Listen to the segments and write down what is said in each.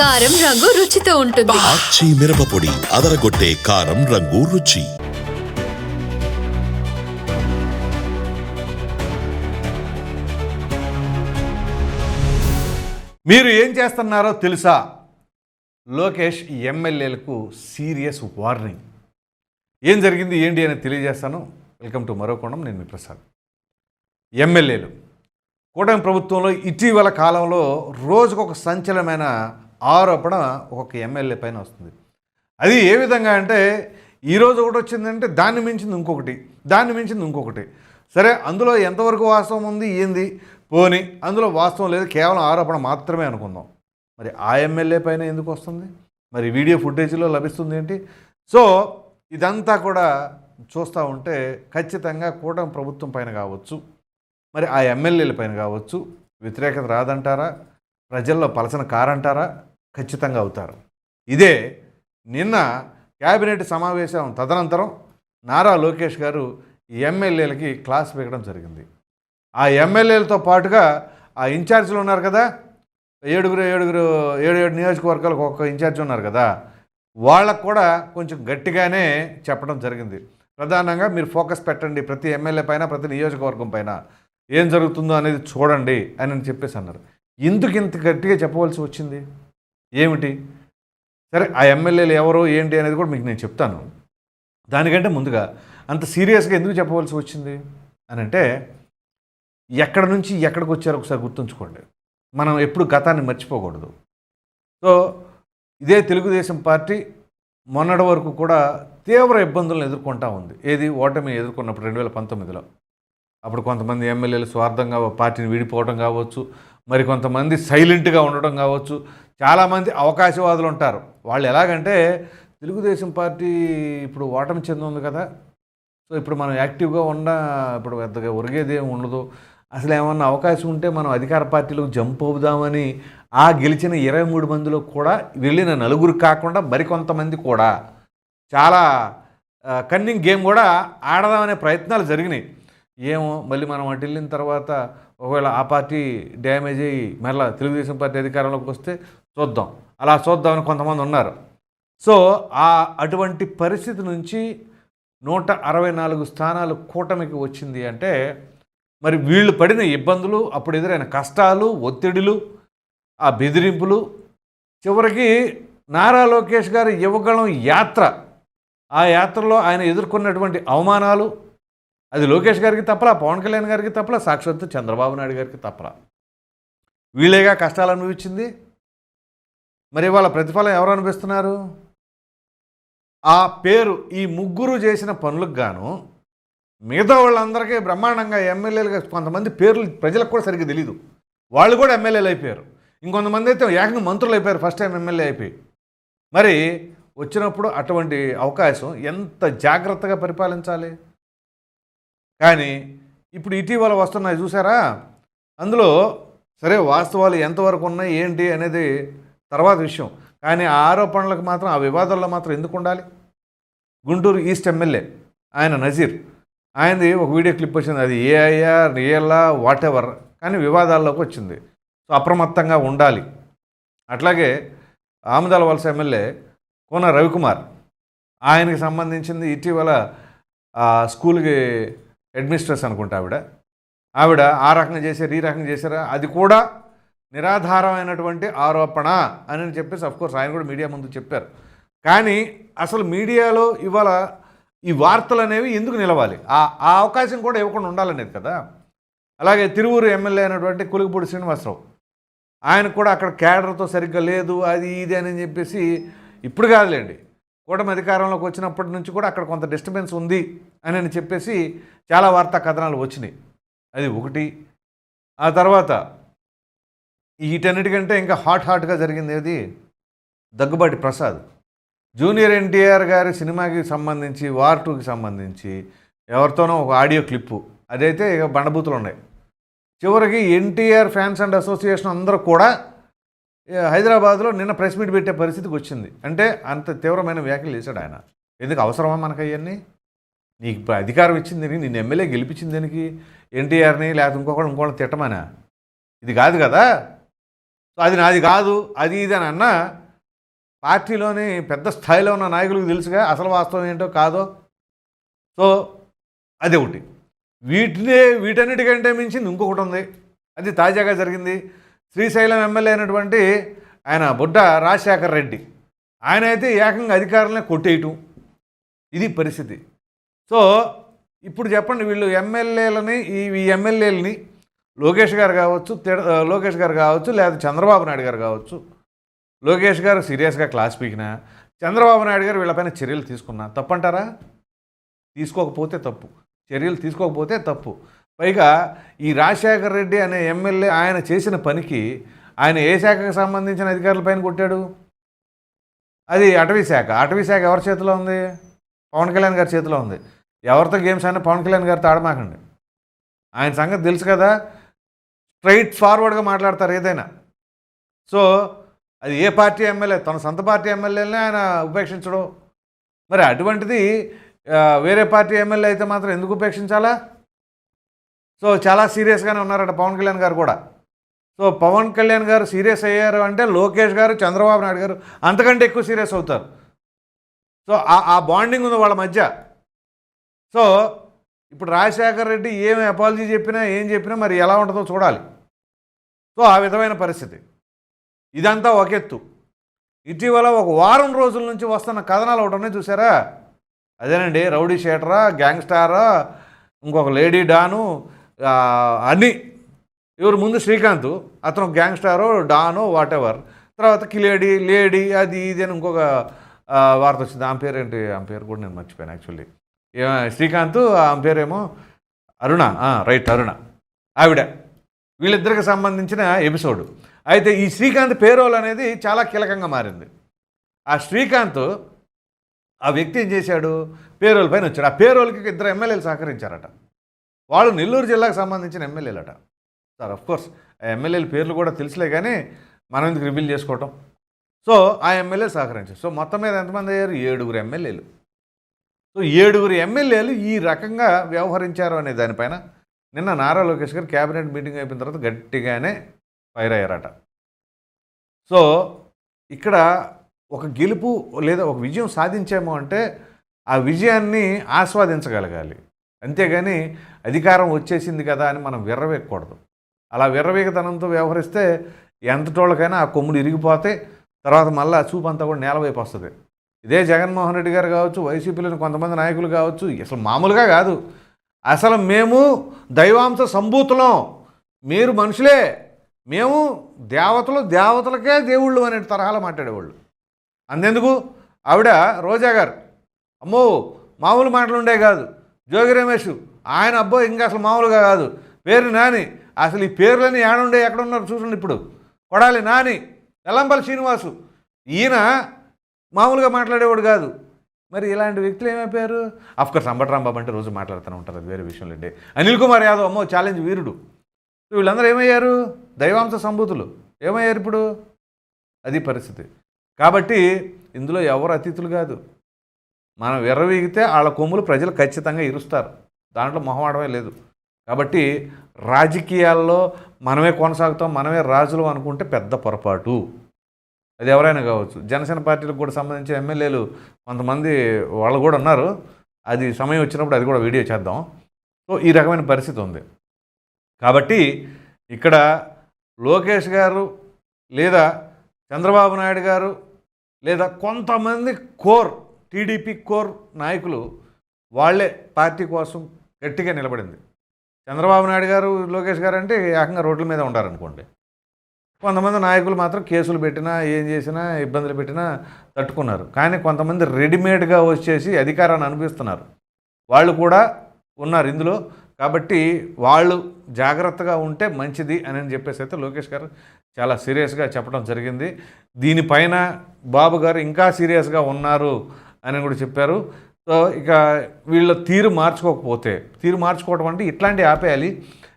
కారం రంగు రుచితో ఉంటుంది. ఆచి మిరపపొడి అదరగొట్టే కారం రంగు రుచి. మీరు ఏం చేస్తున్నారో తెలుసా? లోకేష్ ఎమ్మెల్యేలకు సీరియస్ వార్నింగ్. ఏం జరిగింది ఏంటి అని తెలియజేస్తాను. వెల్కమ్ టు మరో కోణం నేను మీ ప్రసాద్. ఎమ్మెల్యేలు. కూటమి ప్రభుత్వంలో ఇటీవల కాలంలో రోజుకొక సంచలనమైన ఆరోపణ ఒక్కొక్క ఎమ్మెల్యే పైన వస్తుంది. అది ఏ విధంగా అంటే ఈరోజు ఒకటి వచ్చిందంటే దాన్ని మించింది ఇంకొకటి దాన్ని మించింది ఇంకొకటి. సరే అందులో ఎంతవరకు వాస్తవం ఉంది ఏంది? పోని అందులో వాస్తవం లేదు కేవలం ఆరోపణ మాత్రమే అనుకుందాం. మరి ఆ ఎమ్మెల్యే పైన ఎందుకు వస్తుంది? మరి వీడియో ఫుటేజ్లో లభిస్తుంది ఏంటి? సో ఇదంతా కూడా చూస్తూ ఉంటే ఖచ్చితంగా కూటమి ప్రభుత్వం పైన కావచ్చు మరి ఆ ఎమ్మెల్యేల పైన కావచ్చు వ్యతిరేకత రాదంటారా? ప్రజల్లో పలసన కారంటారా? ఖచ్చితంగా అవుతారు. ఇదే నిన్న క్యాబినెట్ సమావేశం తదనంతరం నారా లోకేష్ గారు ఈ ఎమ్మెల్యేలకి క్లాస్ పెట్టడం జరిగింది. ఆ ఎమ్మెల్యేలతో పాటుగా ఆ ఇన్ఛార్జీలు ఉన్నారు కదా ఏడుగురు ఏడుగురు ఏడు ఏడు నియోజకవర్గాలకు ఒక్క ఇన్ఛార్జ్ ఉన్నారు కదా వాళ్ళకు కూడా కొంచెం గట్టిగానే చెప్పడం జరిగింది. ప్రధానంగా మీరు ఫోకస్ పెట్టండి ప్రతి ఎమ్మెల్యే పైన ప్రతి నియోజకవర్గం పైన. ఏం జరుగుతుందో అనేది చూడండి అని అని చెప్పేసి అన్నారు. ఎందుకు ఇంత గట్టిగా చెప్పవలసి వచ్చింది? ఏమిటి? సరే ఆ ఎమ్మెల్యేలు ఎవరు ఏంటి అనేది కూడా మీకు నేను చెప్తాను. దానికంటే ముందుగా అంత సీరియస్గా ఎందుకు చెప్పవలసి వచ్చింది? అని అంటే ఎక్కడ నుంచి ఎక్కడికి వచ్చారో ఒకసారి గుర్తుంచుకోండి. మనం ఎప్పుడు గతాన్ని మర్చిపోకూడదు. సో ఇదే తెలుగుదేశం పార్టీ మొన్నటి వరకు కూడా తీవ్ర ఇబ్బందులను ఎదుర్కొంటా ఉంది. ఏది? ఓటమి ఎదుర్కొన్నప్పుడు రెండు వేల పంతొమ్మిదిలో. అప్పుడు కొంతమంది ఎమ్మెల్యేలు స్వార్థంగా పార్టీని విడిపోవడం కావచ్చు మరి కొంతమంది సైలెంట్గా ఉండడం కావచ్చు చాలామంది అవకాశవాదులు ఉంటారు. వాళ్ళు ఎలాగంటే తెలుగుదేశం పార్టీ ఇప్పుడు ఓటమి చెందుంది కదా. సో ఇప్పుడు మనం యాక్టివ్గా ఉన్న ఇప్పుడు పెద్దగా ఒరిగేది ఏమి ఉండదు. అసలు ఏమన్నా అవకాశం ఉంటే మనం అధికార పార్టీలో జంప్ అవుదామని ఆ గెలిచిన ఇరవై మూడు మందిలో కూడా వెళ్ళిన నలుగురు కాకుండా మరికొంతమంది కూడా. చాలా కన్నింగ్ గేమ్ కూడా ఆడదామనే ప్రయత్నాలు జరిగినాయి. ఏమో మళ్ళీ మనం అటు వెళ్ళిన తర్వాత ఒకవేళ ఆ పార్టీ డ్యామేజ్ అయ్యి మరలా తెలుగుదేశం పార్టీ అధికారంలోకి వస్తే చూద్దాం. అలా చూద్దామని కొంతమంది ఉన్నారు. సో ఆ అటువంటి పరిస్థితి నుంచి నూట అరవై నాలుగు స్థానాలు కూటమికి వచ్చింది అంటే మరి వీళ్ళు పడిన ఇబ్బందులు అప్పుడు ఎదురైన కష్టాలు ఒత్తిడులు ఆ బెదిరింపులు చివరికి నారా లోకేష్ గారి యువగళం యాత్ర ఆ యాత్రలో ఆయన ఎదుర్కొన్నటువంటి అవమానాలు అది లోకేష్ గారికి తప్పలా పవన్ కళ్యాణ్ గారికి తప్పలా సాక్షాత్తు చంద్రబాబు నాయుడు గారికి తప్పలా. వీళ్ళేగా కష్టాలు అనుభవించింది? మరి వాళ్ళ ప్రతిఫలం ఎవరు అనిపిస్తున్నారు ఆ పేరు ఈ ముగ్గురు చేసిన పనులకు గాను మిగతా వాళ్ళందరికీ బ్రహ్మాండంగా ఎమ్మెల్యేలుగా కొంతమంది పేర్లు ప్రజలకు కూడా సరిగ్గా తెలియదు వాళ్ళు కూడా ఎమ్మెల్యేలు అయిపోయారు. ఇంకొంతమంది అయితే ఏకంగా మంత్రులు అయిపోయారు ఫస్ట్ టైం ఎమ్మెల్యే అయిపోయి. మరి వచ్చినప్పుడు అటువంటి అవకాశం ఎంత జాగ్రత్తగా పరిపాలించాలి? కానీ ఇప్పుడు ఇటీవల వస్తున్నాయి చూసారా? అందులో సరే వాస్తవాలు ఎంతవరకు ఉన్నాయి ఏంటి అనేది తర్వాత విషయం. కానీ ఆ ఆరోపణలకు మాత్రం ఆ వివాదాల్లో మాత్రం ఎందుకు ఉండాలి? గుంటూరు ఈస్ట్ ఎమ్మెల్యే ఆయన నజీర్. ఆయనది ఒక వీడియో క్లిప్ వచ్చింది. అది ఏఐఆర్ రియల్లా వాట్ ఎవర్ కానీ వివాదాల్లోకి వచ్చింది. సో అప్రమత్తంగా ఉండాలి. అట్లాగే ఆముదాల వలస ఎమ్మెల్యే కోన రవికుమార్ ఆయనకి సంబంధించింది ఇటీవల స్కూల్కి అడ్మినిస్ట్రేషన్ అనుకుంటా ఆవిడ. ఆవిడ ఆ రకంగా చేశారు ఈ రకంగా చేశారా? అది కూడా నిరాధారమైనటువంటి ఆరోపణ అని చెప్పేసి అఫ్కోర్స్ ఆయన కూడా మీడియా ముందు చెప్పారు. కానీ అసలు మీడియాలో ఇవాళ ఈ వార్తలు అనేవి ఎందుకు నిలవాలి? ఆ ఆ అవకాశం కూడా ఇవ్వకుండా ఉండాలనేది కదా? అలాగే తిరువురు ఎమ్మెల్యే అయినటువంటి కులుగుపూడి శ్రీనివాసరావు ఆయన కూడా అక్కడ క్యాడర్తో సరిగ్గా లేదు అది ఇది అని చెప్పేసి ఇప్పుడు కాదులేండి. కూటమి అధికారంలోకి వచ్చినప్పటి నుంచి కూడా అక్కడ కొంత డిస్టర్బెన్స్ ఉంది అని అని చెప్పేసి చాలా వార్తా కథనాలు వచ్చినాయి. అది ఒకటి. ఆ తర్వాత వీటన్నిటికంటే ఇంకా హాట్ హాట్గా జరిగింది ఏది? దగ్గుబాటి ప్రసాద్. జూనియర్ ఎన్టీఆర్ గారి సినిమాకి సంబంధించి వార్ టూకి సంబంధించి ఎవరితోనో ఒక ఆడియో క్లిప్పు. అదైతే ఇక బండబూతులు ఉన్నాయి. చివరికి ఎన్టీఆర్ ఫ్యాన్స్ అండ్ అసోసియేషన్ అందరూ కూడా హైదరాబాద్లో నిన్న ప్రెస్ మీట్ పెట్టే పరిస్థితికి వచ్చింది. అంటే అంత తీవ్రమైన వ్యాఖ్యలు చేశాడు ఆయన. ఎందుకు అవసరమా మనకు అవన్నీ నీకు అధికారం ఇచ్చింది దేనికి? నిన్ను ఎమ్మెల్యే గెలిపించింది దానికి? ఎన్టీఆర్ని లేకపోతే ఇంకొకటి ఇంకోటి తిట్టమనా? ఇది కాదు కదా? సో అది నాది కాదు అది ఇది అని అన్నా పార్టీలోని పెద్ద స్థాయిలో ఉన్న నాయకులకు తెలుసుగా అసలు వాస్తవం ఏంటో కాదో. సో అది ఒకటి. వీటినే వీటన్నిటికంటే మించింది ఇంకొకటి ఉంది. అది తాజాగా జరిగింది. శ్రీశైలం ఎమ్మెల్యే అయినటువంటి ఆయన బుడ్డ రాజశేఖర్ రెడ్డి. ఆయన అయితే ఏకంగా అధికారులనే కొట్టేయటం. ఇది పరిస్థితి. సో ఇప్పుడు చెప్పండి వీళ్ళు ఎమ్మెల్యేలని ఈ ఈ ఎమ్మెల్యేలని లోకేష్ గారు కావచ్చు లోకేష్ గారు కావచ్చు లేదా చంద్రబాబు నాయుడు గారు కావచ్చు. లోకేష్ గారు సీరియస్గా క్లాస్ పీకినా చంద్రబాబు నాయుడు గారు వీళ్ళపైన చర్యలు తీసుకున్నా తప్పంటారా? తీసుకోకపోతే తప్పు. చర్యలు తీసుకోకపోతే తప్పు. పైగా ఈ రాజశేఖర్ రెడ్డి అనే ఎమ్మెల్యే ఆయన చేసిన పనికి ఆయన ఏ శాఖకు సంబంధించిన అధికారులపైన కొట్టాడు? అది అటవీ శాఖ. అటవీ శాఖ ఎవరి చేతిలో ఉంది? పవన్ కళ్యాణ్ గారి చేతిలో ఉంది. ఎవరితో గేమ్స్ అయినా పవన్ కళ్యాణ్ గారితో ఆడమాకండి. ఆయన సంగతి తెలుసు కదా. స్ట్రైట్ ఫార్వర్డ్గా మాట్లాడతారు ఏదైనా. సో అది ఏ పార్టీ ఎమ్మెల్యే తన సొంత పార్టీ ఎమ్మెల్యేనే ఆయన ఉపేక్షించడం. మరి అటువంటిది వేరే పార్టీ ఎమ్మెల్యే అయితే మాత్రం ఎందుకు ఉపేక్షించాలా? సో చాలా సీరియస్గానే ఉన్నారట పవన్ కళ్యాణ్ గారు కూడా. సో పవన్ కళ్యాణ్ గారు సీరియస్ అయ్యారు అంటే లోకేష్ గారు చంద్రబాబు నాయుడు గారు అంతకంటే ఎక్కువ సీరియస్ అవుతారు. సో ఆ బాండింగ్ ఉంది వాళ్ళ మధ్య. సో ఇప్పుడు రాజశేఖర్ రెడ్డి ఏమి అపాలజీ చెప్పినా ఏం చెప్పినా మరి ఎలా ఉంటుందో చూడాలి. సో ఆ విధమైన పరిస్థితి. ఇదంతా ఒక ఎత్తు. ఇటీవల ఒక వారం రోజుల నుంచి వస్తున్న కథనాలు ఒకటి చూసారా? అదేనండి రౌడీ షేటరా గ్యాంగ్స్టారా ఇంకొక లేడీ డాను అని ఎవరు ముందు శ్రీకాంత్ అతను గ్యాంగ్స్టారో డానో వాట్ తర్వాత కిలేడి లేడీ అది ఇది అని ఇంకొక వార్త వచ్చింది. ఆమె పేరు ఏంటి ఆమె పేరు కూడా నేను మర్చిపోయాను యాక్చువల్లీ శ్రీకాంత్ ఆమె పేరేమో అరుణ. రైట్ అరుణ. ఆవిడ. వీళ్ళిద్దరికి సంబంధించిన ఎపిసోడ్. అయితే ఈ శ్రీకాంత్ పేరోల్ అనేది చాలా కీలకంగా మారింది. ఆ శ్రీకాంత్ ఆ వ్యక్తి ఏం చేశాడు? పేరోల్ పైన వచ్చాడు. ఆ పేరోల్కి ఇద్దరు ఎమ్మెల్యేలు సహకరించారట. వాళ్ళు నెల్లూరు జిల్లాకు సంబంధించిన ఎమ్మెల్యేలట. సార్ కోర్స్ ఆ ఎమ్మెల్యేల పేర్లు కూడా తెలుసులే కానీ మనం ఎందుకు రివీల్ చేసుకోవటం? సో ఆ ఎమ్మెల్యే సహకరించారు. సో మొత్తం మీద ఎంతమంది అయ్యారు? ఏడుగురు ఎమ్మెల్యేలు. సో ఏడుగురు ఎమ్మెల్యేలు ఈ రకంగా వ్యవహరించారు అనే దానిపైన నిన్న నారా లోకేష్ గారు క్యాబినెట్ మీటింగ్ అయిపోయిన తర్వాత గట్టిగానే ఫైర్ అయ్యారట. సో ఇక్కడ ఒక గెలుపు లేదా ఒక విజయం సాధించాము అంటే ఆ విజయాన్ని ఆస్వాదించగలగాలి. అంతేగాని అధికారం వచ్చేసింది కదా అని మనం విర్రవేయకూడదు. అలా విర్రవేగతనంతో వ్యవహరిస్తే ఎంతటోళ్ళకైనా ఆ కొమ్ముడు ఇరిగిపోతే తర్వాత మళ్ళీ ఆ చూపు అంతా కూడా నేల వైపు వస్తుంది. ఇదే జగన్మోహన్ రెడ్డి గారు కావచ్చు వైసీపీలోని కొంతమంది నాయకులు కావచ్చు అసలు మామూలుగా కాదు. అసలు మేము దైవాంశ సంభూతులం. మీరు మనుషులే. మేము దేవతలు దేవతలకే దేవుళ్ళు అనే తరహాలో మాట్లాడేవాళ్ళు. అంతెందుకు? ఆవిడ రోజా గారు. అమ్మో మామూలు మాటలుండే కాదు. జోగి రమేష్ ఆయన అబ్బో ఇంకా అసలు మామూలుగా కాదు. పేరు నాని. అసలు ఈ పేర్లని ఏడుండే ఎక్కడున్నారు చూసండి ఇప్పుడు. కొడాలి నాని. ఎల్లంపల్లి శ్రీనివాసు. ఈయన మామూలుగా మాట్లాడేవాడు కాదు. మరి ఇలాంటి వ్యక్తులు ఏమైపోయారు? అఫ్కోర్స్ అంబట్రాంబాబు అంటే రోజు మాట్లాడుతూనే ఉంటారు అది వేరే విషయం లేండి. అనిల్ కుమార్ యాదవ్ అమ్మో ఛాలెంజ్ వీరుడు. వీళ్ళందరూ ఏమయ్యారు? దైవాంశ సంభూతులు ఏమయ్యారు ఇప్పుడు? అది పరిస్థితి. కాబట్టి ఇందులో ఎవరు అతిథులు కాదు. మనం ఎర్రవీగితే వాళ్ళ కొమ్ములు ప్రజలు ఖచ్చితంగా ఇరుస్తారు. దాంట్లో మొహమాడమే లేదు. కాబట్టి రాజకీయాల్లో మనమే కొనసాగుతాం మనమే రాజులు అనుకుంటే పెద్ద పొరపాటు. అది ఎవరైనా కావచ్చు. జనసేన పార్టీలకు కూడా సంబంధించిన ఎమ్మెల్యేలు కొంతమంది వాళ్ళు కూడా ఉన్నారు. అది సమయం వచ్చినప్పుడు అది కూడా వీడియో చేద్దాం. సో ఈ రకమైన పరిస్థితి ఉంది. కాబట్టి ఇక్కడ లోకేష్ గారు లేదా చంద్రబాబు నాయుడు గారు లేదా కొంతమంది కోర్ టీడీపీ కోర్ నాయకులు వాళ్ళే పార్టీ కోసం గట్టిగా నిలబడింది. చంద్రబాబు నాయుడు గారు లోకేష్ గారు అంటే ఏకంగా రోడ్ల మీద ఉంటారనుకోండి. కొంతమంది నాయకులు మాత్రం కేసులు పెట్టినా ఏం చేసినా ఇబ్బందులు పెట్టినా తట్టుకున్నారు. కానీ కొంతమంది రెడీమేడ్గా వచ్చేసి అధికారాన్ని అనిపిస్తున్నారు. వాళ్ళు కూడా ఉన్నారు ఇందులో. కాబట్టి వాళ్ళు జాగ్రత్తగా ఉంటే మంచిది అని చెప్పేసి అయితే లోకేష్ గారు చాలా సీరియస్గా చెప్పడం జరిగింది. దీనిపైన బాబు గారు ఇంకా సీరియస్గా ఉన్నారు అని కూడా చెప్పారు. సో ఇక వీళ్ళ తీరు మార్చుకోకపోతే తీరు మార్చుకోవడం అంటే ఇట్లాంటివి ఆపేయాలి.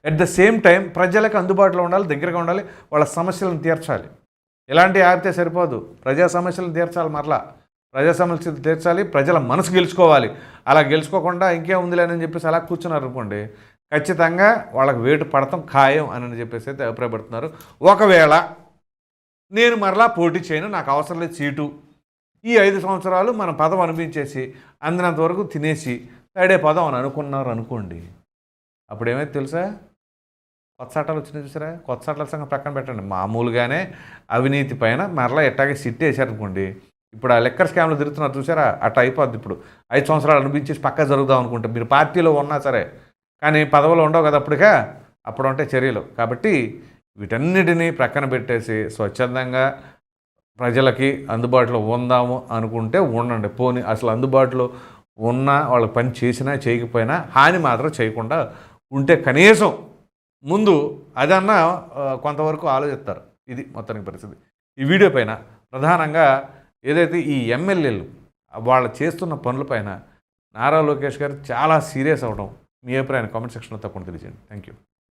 అట్ ద సేమ్ టైం ప్రజలకు అందుబాటులో ఉండాలి దగ్గరగా ఉండాలి వాళ్ళ సమస్యలను తీర్చాలి. ఇలాంటి ఆపితే సరిపోదు. ప్రజా సమస్యలను తీర్చాలి మరలా. ప్రజా సమస్యలు తీర్చాలి ప్రజల మనసు గెలుచుకోవాలి. అలా గెలుచుకోకుండా ఇంకేం ఉందిలే అని చెప్పేసి అలా కూర్చున్నారు అనుకోండి ఖచ్చితంగా వాళ్ళకి వేటు పడతాం ఖాయం అని చెప్పేసి అయితే అభిప్రాయపడుతున్నారు. ఒకవేళ నేను మరలా పోటీ చేయను నాకు అవసరం లేదు సీటు ఈ ఐదు సంవత్సరాలు మనం పదం అనిపించేసి అందినంత వరకు తినేసి సైడే పదం అని అనుకున్నారు అనుకోండి అప్పుడు ఏమైతే తెలుసా? కొత్త చట్టాలు వచ్చినాయి చూసారా? కొత్త చట్టాల సంగతి పక్కన పెట్టండి. మామూలుగానే అవినీతి పైన మరలా ఎట్టాగే సిట్ వేసారనుకోండి ఇప్పుడు ఆ లెక్కర్ స్కామ్లో తిరుగుతున్నారు చూసారా? అట్ట అయిపోద్ది ఇప్పుడు. ఐదు సంవత్సరాలు అనిపించేసి పక్క జరుగుదాం అనుకుంటే మీరు పార్టీలో ఉన్నా సరే. కానీ పదవులు ఉండవు కదా అప్పటికా అప్పుడు ఉంటే చర్యలు. కాబట్టి వీటన్నిటినీ ప్రక్కన పెట్టేసి స్వచ్ఛందంగా ప్రజలకి అందుబాటులో ఉందాము అనుకుంటే ఉండండి. పోని అసలు అందుబాటులో ఉన్నా వాళ్ళకి పని చేసినా చేయకపోయినా హాని మాత్రం చేయకుండా ఉంటే కనీసం ముందు అదన్నా కొంతవరకు ఆలోచిస్తారు. ఇది మొత్తానికి పరిస్థితి. ఈ వీడియో పైన ప్రధానంగా ఏదైతే ఈ ఎమ్మెల్యేలు వాళ్ళు చేస్తున్న పనులపైన నారా లోకేష్ గారు చాలా సీరియస్ అవడం మీ అభిప్రాయాన్ని కామెంట్ సెక్షన్లో తప్పకుండా తెలియజేయండి. Thank you